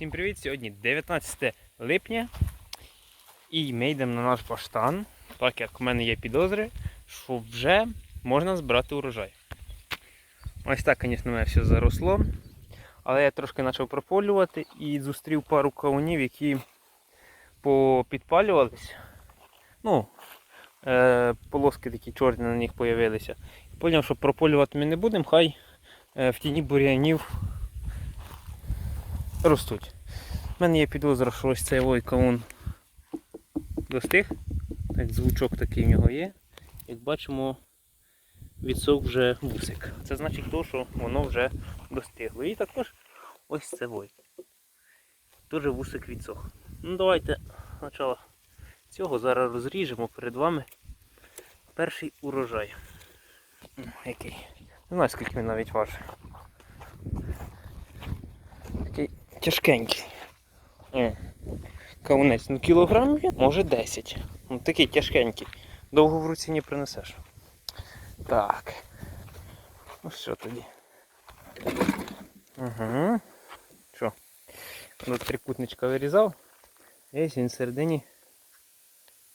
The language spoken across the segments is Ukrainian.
Всім привіт! Сьогодні 19 липня і ми йдемо на наш баштан, так як в мене є підозри, що вже можна збирати урожай. Ось так, звісно, мене все заросло. Але я трошки почав прополювати і зустрів пару кавунів, які попідпалювались. Ну, е, полоски такі чорні на них з'явилися. Поняв, що прополювати ми не будемо, хай е, в тіні бур'янів ростуть. У мене є підозра, що ось цей ой кавун достиг. Так, звучок такий в нього є. Як бачимо, відсох вже вусик. Це значить то, що воно вже достигло. І також ось це вой. Теж вусик відсох. Ну давайте спочатку цього зараз розріжемо перед вами перший урожай. Який? Не знаю, скільки він навіть важить. Такий тяжкенький. Кавунець, ну кілограм він, може 10. Ну такий тяжкенький. Довго в руці не принесеш. Так. Ну що тоді? Угу. Що? Ну, трикутничка вирізав. Ось він всередині.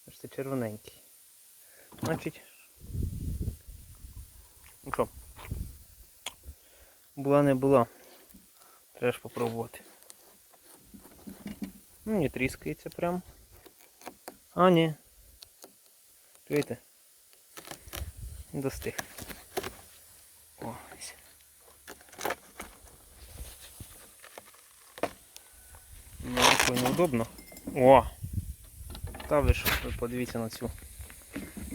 Ось це червоненький. Значить. Ну що? Була не була. Треба ж попробувати. Ну, не тріскається прям. А, ні. Чуєте? Достиг. О, ось. Такой неудобно. О! Та ви що, подивіться на цю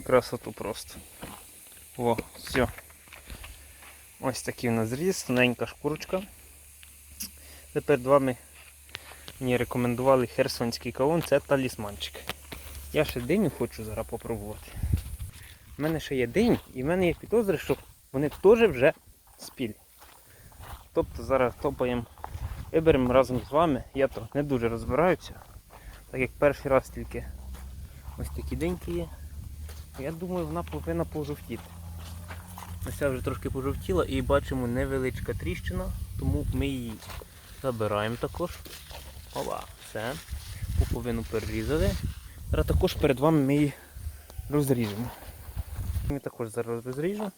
красоту просто. О, все. Ось такий у нас зріз, тоненька шкурочка. Тепер вами мені рекомендували херсонський кавун, це талісманчик. Я ще диню хочу зараз попробувати. У мене ще є динь і в мене є підозри, що вони теж вже спілі. Тобто зараз топаємо, виберемо разом з вами. Я то не дуже розбираюся, так як перший раз тільки ось такі деньки є. Я думаю, вона повинна пожовтіти. Ось ця вже трошки пожовтіла і бачимо невеличка тріщина, тому ми її забираємо також. Ова, все. Пуповину перерізали. Зараз також перед вами ми її розріжемо. Ми також зараз розріжемо.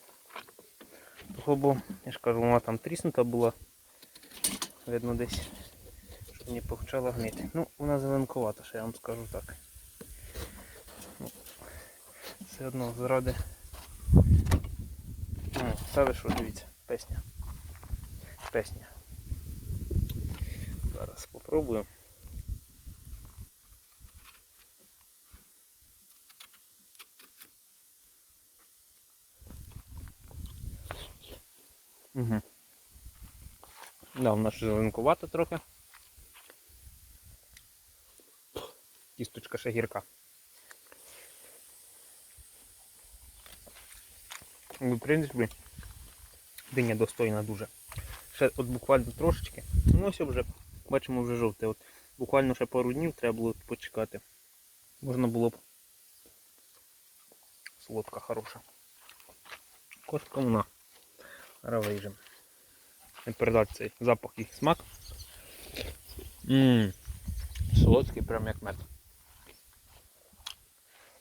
Того, бо, я ж кажу, вона там тріснута була. Видно десь, що мені почала гнити. Ну, вона зеленкувата, ще я вам скажу так. Ну, Все одно заради. Це ви що, дивіться, песня. Песня. Зараз спробую. Угу. Да, вона ще зеленкувата трохи. Кісточка ще гірка. Ну, В принципі, диня достойна дуже. Ще от буквально трошечки. Ну ось вже бачимо вже жовте. От буквально ще пару днів треба було почекати. Можна було б солодка хороша. Кошка вона. Зараз вийдемо. Не передати цей запах і смак. Ммм. Солодкий прям як мед.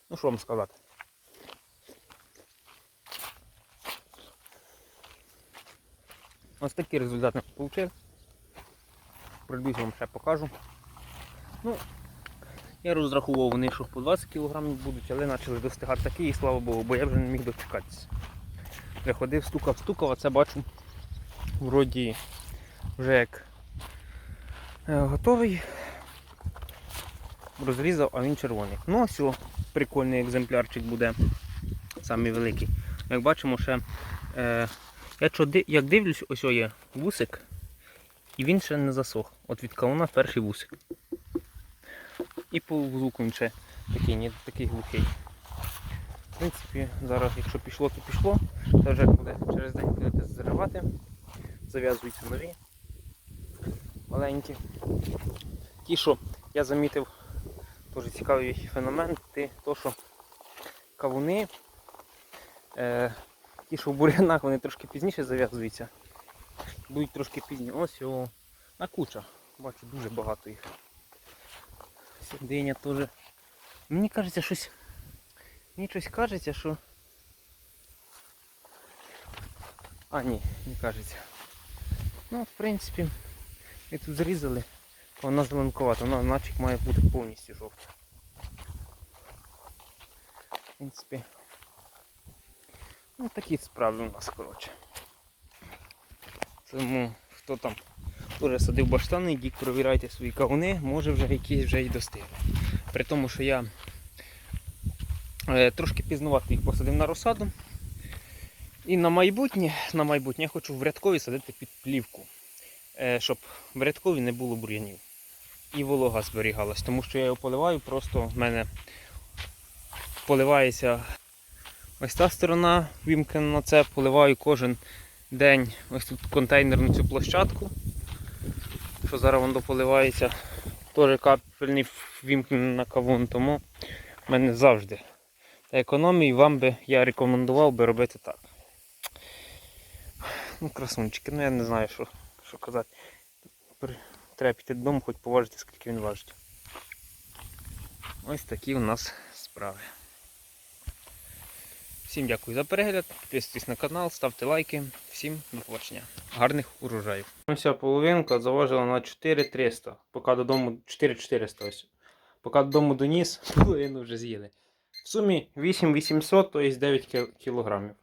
Ну що вам сказати? Ось такі результати отримав. Пройдусь вам ще покажу. Ну, я розраховував вони, що по 20 кг будуть, але почали достигати такі, і слава Богу, бо я вже не міг дочекатися. Я ходив, стукав, стукав, а це бачу. Вроді вже як е, готовий. Розрізав, а він червоний. Ну ось, прикольний екземплярчик буде. Самий великий. Як бачимо, ще е, я як дивлюсь, ось є вусик, і він ще не засох. От від кавуна перший вусик. І по звуку він ще такий, не такий глухий. В принципі, зараз, якщо пішло, то пішло. Це вже буде через день будете заривати. Зав'язуються нові. Маленькі. Ті, що я замітив, дуже цікавий феномен, то, що кавуни, е, ті, що в бур'янах, вони трошки пізніше зав'язуються. Будуть трошки пізні. Ось о, на куча. Бачу, дуже багато їх. Сидиня теж. Мені кажеться, щось. Мені щось кажеться, що. А, ні, не кажеться. Ну, в принципі, і тут зрізали. Вона зеленкувата, вона наче має бути повністю жовта. В принципі. Ну такі справи у нас, коротше. Тому хто там вже садив баштани, йдіть провіряйте свої кавуни, може вже якісь вже й достигли. При тому, що я е, трошки пізнувато їх посадив на розсаду. І на майбутнє, на майбутнє я хочу в рядкові садити під плівку, е, щоб в рядкові не було бур'янів. І волога зберігалась, тому що я його поливаю, просто в мене поливається ось та сторона вімкнена на це, поливаю кожен день ось тут контейнерну цю площадку, що зараз воно поливається. Теж капельний вімкнений на кавун, тому в мене завжди економії вам би я рекомендував би робити так. Ну, красунчики, ну я не знаю, що, що казати. Треба піти додому, хоч поважити, скільки він важить. Ось такі у нас справи. Всім дякую за перегляд, підписуйтесь на канал, ставте лайки. Всім до побачення. Гарних урожаїв. Вся половинка заважила на 4300. Поки додому 4400 ось. Поки додому доніс, половину вже з'їли. В сумі 8800, тобто 9 кілограмів.